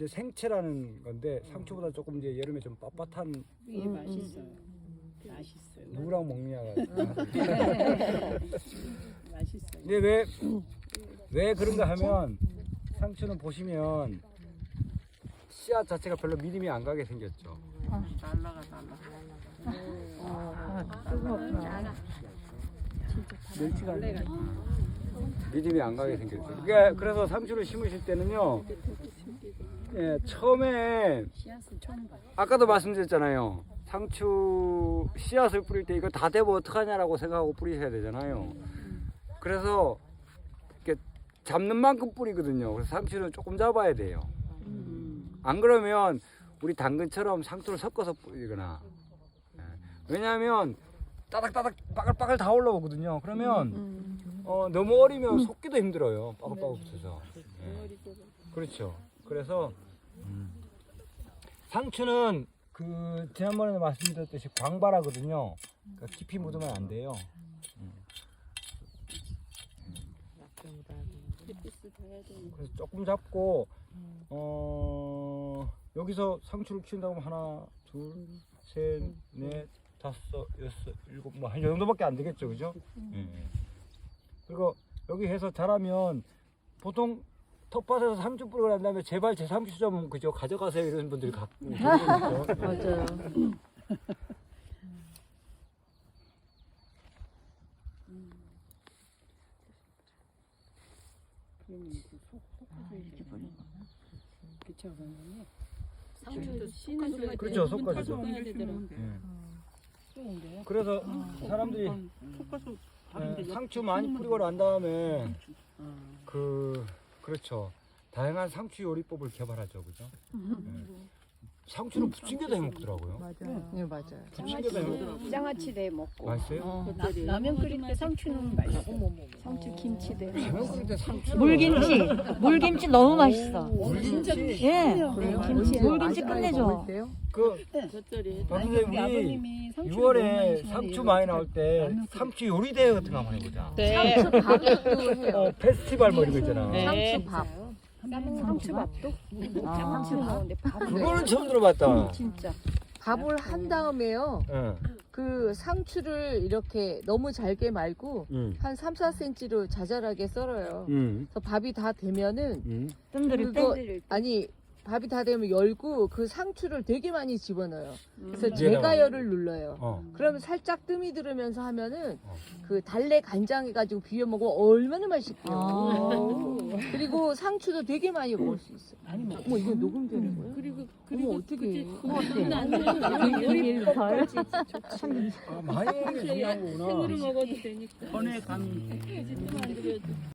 이제 생채라는 건데 상추보다 조금 이제 여름에 좀 빳빳한 이게 맛있어요. 맛있어요. 누구랑 먹느냐가. 맛있어요. 근데 왜, 왜 그런가 하면 상추는 보시면 씨앗 자체가 별로 믿음이 안 가게 생겼죠. 달라가 달라. 멸치가 안 돼. 믿음이 안 가게 생겼죠. 그러니까 그래서 상추를 심으실 때는요. 예, 처음에. 아까도 말씀드렸잖아요. 상추 씨앗을 뿌릴 때 이거 다 되면 어떡하냐라고 생각하고 뿌리셔야 되잖아요. 그래서 이렇게 잡는 만큼 뿌리거든요. 그래서 상추는 조금 잡아야 돼요. 안 그러면 우리 당근처럼 상추를 섞어서 뿌리거나. 예. 왜냐하면 따닥따닥 빠글빠글 다 올라오거든요. 그러면 어, 너무 어리면 섞기도 힘들어요. 빠글빠글 붙어서. 예. 그렇죠. 그래서 음. 상추는 그 지난번에 말씀드렸듯이 광발하거든요. 그러니까 깊이 묻으면 안 돼요. 그래서 조금 잡고 어 여기서 상추를 키운다고 하면 하나, 둘, 셋, 넷, 다섯, 여섯, 일곱 뭐한 정도밖에 안 되겠죠, 그죠? 예. 그리고 여기 해서 자라면 보통 텃밭에서 상추 뿌리고 난 다음에 제발 제 상추 좀 그죠 가져가세요 이런 분들이. 맞아요. 그러면. 상추도 씨는 섞어줘야 그렇죠, 되더라고. 예. 좋은데요? 그래서 사람들이 섞어서 예, 상추 많이 뿌리고 난 다음에 아, 그 그렇죠 다양한 상추 요리법을 개발하죠, 그죠? 예. 상추는 부침개도 해 먹더라고요. 맞아요. 네, 맞아요. 부침개도 해 먹더라고요. 장아찌 내 먹고 맛있어요? 어. 나, 라면 끓일 때 상추는 맛있어. 상추 김치 내 라면 끓일 때 상추 물김치, 물김치 너무 맛있어. 물김치 예, 김치 물김치 끝내줘. 그. 박 선생님 우리 아버님이 상추를 6월에 너무 상추 많이 나올 때 상추 요리 대회 같은 거 한번 해보자. 네. 상추 밥도 해요. 어 페스티벌 뭐 이런 거 있잖아. 네. 상추 밥. 상추밥도 상추 나오는데 밥을 그거는 처음 들어봤다. 진짜 밥을 한 다음에요. 응. 그 상추를 이렇게 너무 잘게 말고 응. 한 3, 4cm로 자잘하게 썰어요. 응. 그래서 밥이 다 되면은 응. 뜸들일 때 그거 아니 밥이 다 되면 열고 그 상추를 되게 많이 집어넣어요. 그래서 음. 제가열을 눌러요. 어. 그러면 살짝 뜸이 들으면서 하면은 어. 그 달래 간장 해가지고 비벼 먹으면 얼마나 맛있게요. 아. 그리고 상추도 되게 많이 먹을 수 있어. 많이 먹어. 어머 이거 녹음되는 거예요? 그리고 어머 어떻게? 일벌. 아, 많이 먹는 게 중요하구나. 생으로 먹어도 되니까. 전에 감.